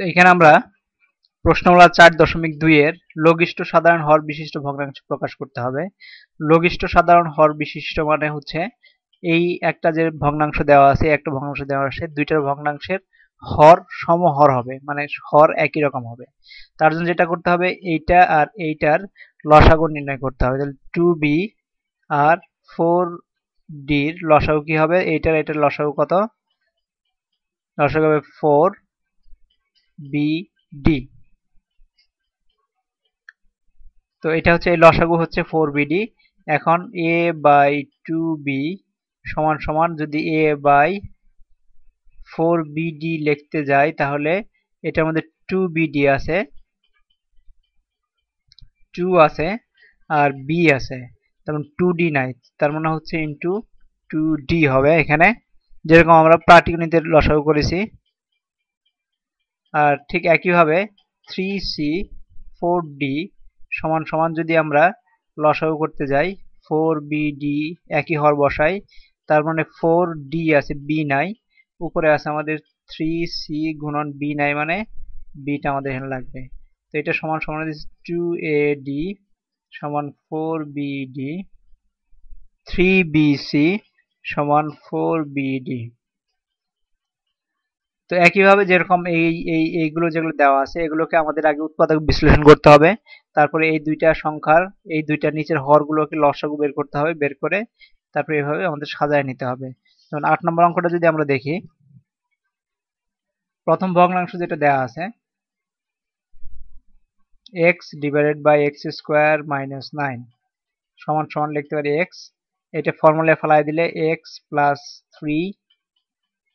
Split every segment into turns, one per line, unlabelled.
তো এখানে আমরা প্রশ্নমালা চার দশমিক দুইয়ের লঘিষ্ঠ সাধারণ হর বিশিষ্ট ভগ্নাংশ প্রকাশ করতে হবে। লঘিষ্ঠ সাধারণ হর বিশিষ্ট মানে হচ্ছে এই একটা যে ভগ্নাংশ দেওয়া আছে একটা ভগ্নাংশ দেওয়া আছে, দুইটার ভগ্নাংশের হর সমহর হবে মানে হর একই রকম হবে। তার জন্য যেটা করতে হবে, এইটা আর এইটার লসাগু নির্ণয় করতে হবে। তাহলে টু বি আর ফোর ডির লসাগু কি হবে? এইটার এটার লসাগু কত? লসাগু হবে ফোর বি ডি তো এটা হচ্ছে লসাগু হচ্ছে ফোর বিডি এখন এ বাই টু বি সমান সমান যদি এ বাই ফোর বিডি লিখতে যাই, তাহলে এটার মধ্যে টু বিডি আছে। টু আছে আর বি আছে। তেমন টু ডি নাই। তার মানে হচ্ছে ইন্টু টু ডি হবে এখানে। যেরকম আমরা প্রাটিগণিতের লসাগু করেছি। আর ঠিক একইভাবে থ্রি সি ফোর ডি সমান সমান যদি আমরা লসাগু করতে যাই ফোর বি ডি একই হর বসাই, তার মানে ফোর ডি আছে বি নাই, উপরে আছে আমাদের থ্রি সি গুণন বি নাই মানে বিটা আমাদের এখানে লাগবে। তো এটা সমান সমান টু এ ডি সমান four B D three B C সমান ফোর বি ডি তো একইভাবে যেরকম এই এই, এইগুলো যেগুলো দেওয়া আছে, এগুলোকে আমাদের আগে উৎপাদক বিশ্লেষণ করতে হবে। তারপরে এই দুইটা সংখ্যার, এই দুইটা নিচের হরগুলোকে লসাগু বের করতে হবে, বের করে তারপরে এভাবে আমাদের সাজায় নিতে হবে। যেমন আট নম্বর অঙ্কটা যদি আমরা দেখি, প্রথম ভগ্নাংশ যেটা দেওয়া আছে X divided by X square minus nine সমান সমান লিখতে পারি এক্স এটা ফর্মুলায় ফেলাই দিলে X plus three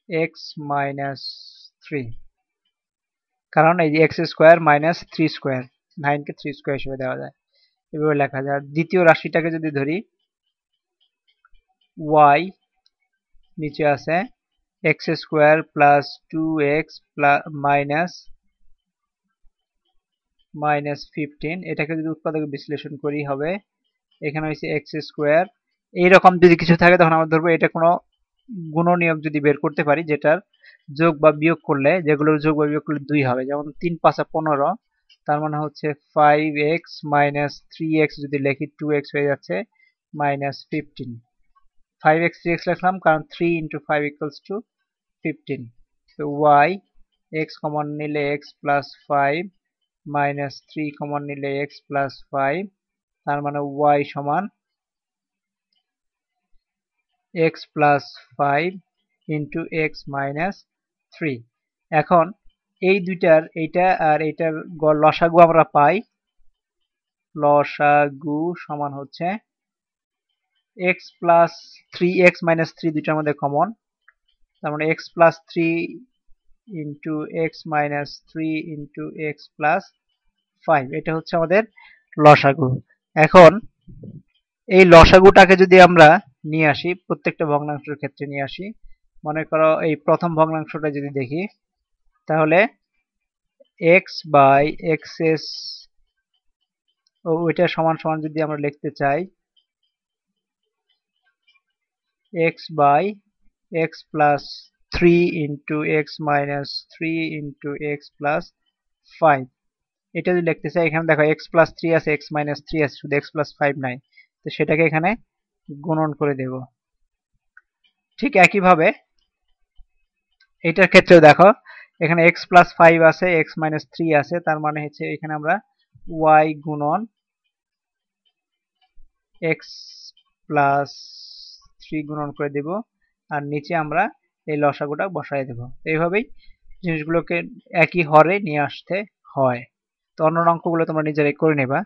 X minus three কারণ এই যে X square minus three square নাইনকে three square হিসেবে দেওয়া যায়। এভাবে লেখা যায়। দ্বিতীয় রাশিটাকে যদি ধরি ওয়াই নিচে আছে X square plus two X minus minus fifteen এটাকে যদি উৎপাদক বিশ্লেষণ করি, হবে এখানে হয়েছে এক্স স্কোয়ার এইরকম যদি কিছু থাকে, তখন আমরা ধরবো এটা কোনো গুণনীয়ক যদি বের করতে পারি, যেটার যোগ বা বিয়োগ করলে, যেগুলোর যোগ বা বিয়োগ করলে দুই হবে, যেমন তিন পাঁচা পনেরো, তার মানে হচ্ছে five X minus three X যদি লেখি টু এক্স হয়ে যাচ্ছে minus fifteen five X three X লিখলাম, কারণ three into five equals to fifteen তো ওয়াই এক্স কমন নিলে X plus five minus three common নিলে এক্স প্লাস ফাইভ তার মানে ওয়াই সমান X plus five into X minus three এখন এই দুইটার এইটা আর এইটার লসাগু আমরা পাই। লসাগু সমান হচ্ছে X plus three X minus three দুইটার মধ্যে কমন তার মানে X plus three into X minus three into X plus five এটা হচ্ছে আমাদের লসাগু। এখন এই লসাগুটাকে যদি আমরা নিয়ে আসি, প্রত্যেকটা ভগ্নাংশের ক্ষেত্রে নিয়ে আসি। মনে করো এই প্রথম ভগ্নাংশটা যদি দেখি, তাহলে এক্স বাই এক্স এস ওইটা সমান সমান যদি আমরা লিখতে চাই X by X plus three into X minus three into X plus five এটা যদি লিখতে চাই, এখানে দেখো এক্স প্লাস থ্রি আছে এক্স মাইনাস থ্রি আছে, শুধু এক্স প্লাস ফাইভ নাই। তো সেটাকে এখানে গুণন করে দেব। ঠিক একইভাবে এটার ক্ষেত্রেও দেখো, এখানে এক্স প্লাস ফাইভ আছে এক্স মাইনাস থ্রি আছে, তার মানে হচ্ছে এখানে আমরা ওয়াই গুণন এক্স প্লাস থ্রি গুণন করে দেব, আর নিচে আমরা এই লসাগুটা বসাই দেব। এইভাবেই জিনিসগুলোকে একই হরে নিয়ে আসতে হয়। তো অন্য অঙ্কগুলো তোমরা নিজেরাই করে নেবা।